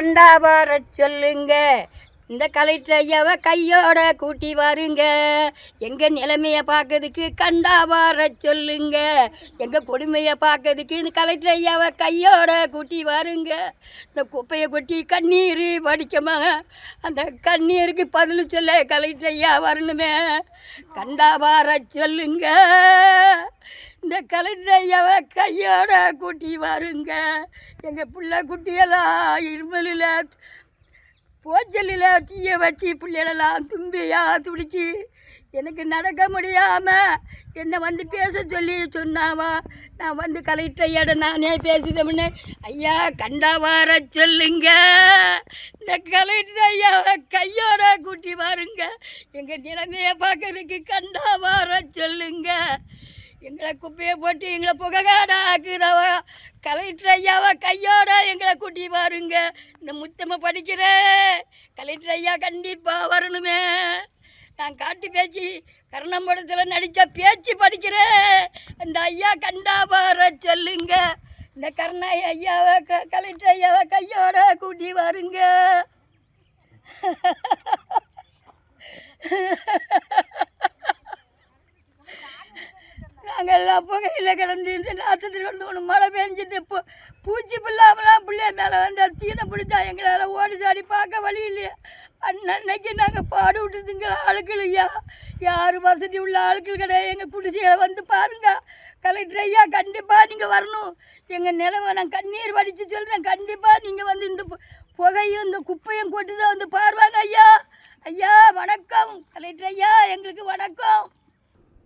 கண்டா வர சொல்லுங்க. இந்த கலெக்டர் ஐயாவை கையோட கூட்டி வாருங்க. எங்கள் நிலைமையை பார்க்கறதுக்கு கண்டா வர சொல்லுங்க. எங்கள் கொடுமையை பார்க்கறதுக்கு இந்த கலெக்டர் ஐயாவை கையோட கூட்டி வாருங்க. இந்த குப்பையை கொட்டி கண்ணீர் வடிக்கமா? அந்த கண்ணீருக்கு பதில் சொல்ல கலெக்டர் ஐயா வரணுமே. கண்டா வர சொல்லுங்க. இந்த கலெக்டர் ஐயாவை கையோட கூட்டி வாருங்க. எங்கள் பிள்ளை குட்டியெல்லாம் இருமலில் போச்சலில் தீய வச்சு பிள்ளைகளெல்லாம் தும்பியா துடிச்சு. எனக்கு நடக்க முடியாமல் என்னை வந்து பேச சொல்லி சொன்னாவா? நான் வந்து கலெக்டர் ஐயாட நானே பேசுதமுன்னு ஐயா கண்டா வர சொல்லுங்க. இந்த கலெக்டர் ஐயாவை கையோட கூட்டி வாருங்க. எங்கள் நிலைமையை பார்க்கறதுக்கு கண்டா வர சொல்லுங்க. எங்களை குப்பையை போட்டு எங்களை புககாட ஆக்குறவ கலெக்டர் ஐயாவை கையோட எங்களை கூட்டி பாருங்க. இந்த முத்தம படிக்கிறேன் கலெக்டர் ஐயா கண்டிப்பாக வரணுமே. நான் காட்டு பேச்சு கருணம்படத்தில் நடித்த பேச்சு படிக்கிறேன் அந்த ஐயா கண்டா வர சொல்லுங்க. இந்த கருணா ஐயாவை க கலெக்டர் ஐயாவை கையோட கூட்டி வாருங்க. எல்லாம் புகையில் கிடந்து இந்த நாற்றத்தில் கிடந்து ஒன்று மழை பெஞ்சிட்டு பூ பூச்சி பிள்ளாமலாம் பிள்ளைய மேலே வந்து அது தீனை பிடிச்சா எங்களால் ஓடி சாடி பார்க்க வழி இல்லையா. அன்னன்னைக்கு நாங்கள் பாடு விட்டுதுங்க ஆளுக்கள் ஐயா. யார் வசதி உள்ள ஆளுக்கள் கிடையாது. எங்கள் குடிசையை வந்து பாருங்க. கலெக்டர் ஐயா கண்டிப்பாக நீங்கள் வரணும். எங்கள் நிலவை நான் கண்ணீர் வடித்து சொல்கிறேன் கண்டிப்பாக நீங்கள் வந்து இந்த பு- புகையும் இந்த குப்பையும் கொட்டு தான் வந்து பாருவாங்க ஐயா. ஐயா வணக்கம். கலெக்டர் ஐயா எங்களுக்கு வணக்கம்.